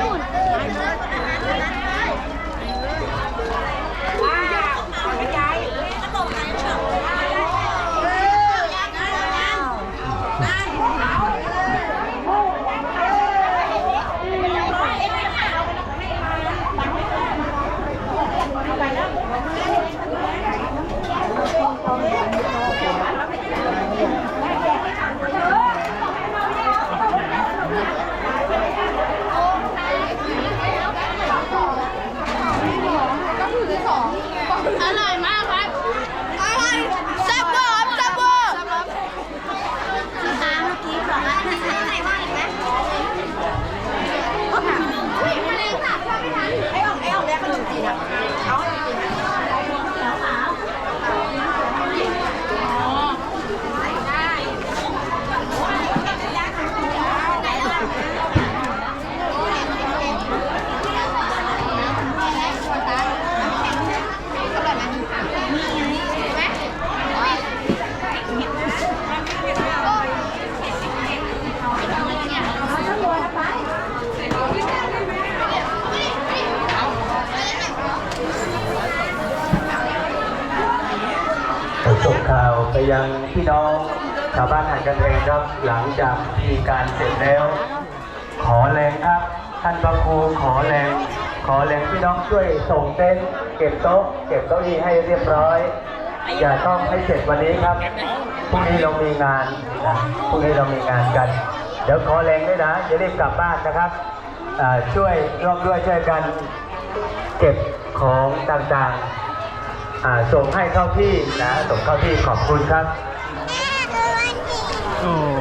luôn. ส่งข่าวไปยังพี่น้องชาวบ้านหาดกันเองครับ หลังจากมีการเสร็จแล้ว ขอแรงครับ ท่านพระครูขอแรง ขอแรงพี่น้องช่วยส่งเต็นท์เก็บโต๊ะ เก็บเก้าอี้ให้เรียบร้อย อย่าต้องให้เสร็จวันนี้ครับพรุ่งนี้เรามีงานนะพรุ่งนี้เรามีงานกัน เดี๋ยวขอแรงด้วยนะอย่ารีบกลับบ้านนะครับช่วยร่วมด้วยช่วยกัน เก็บของต่างๆ ส่งให้เข้าที่นะส่งเข้าที่ขอบคุณครับ โอ้อืม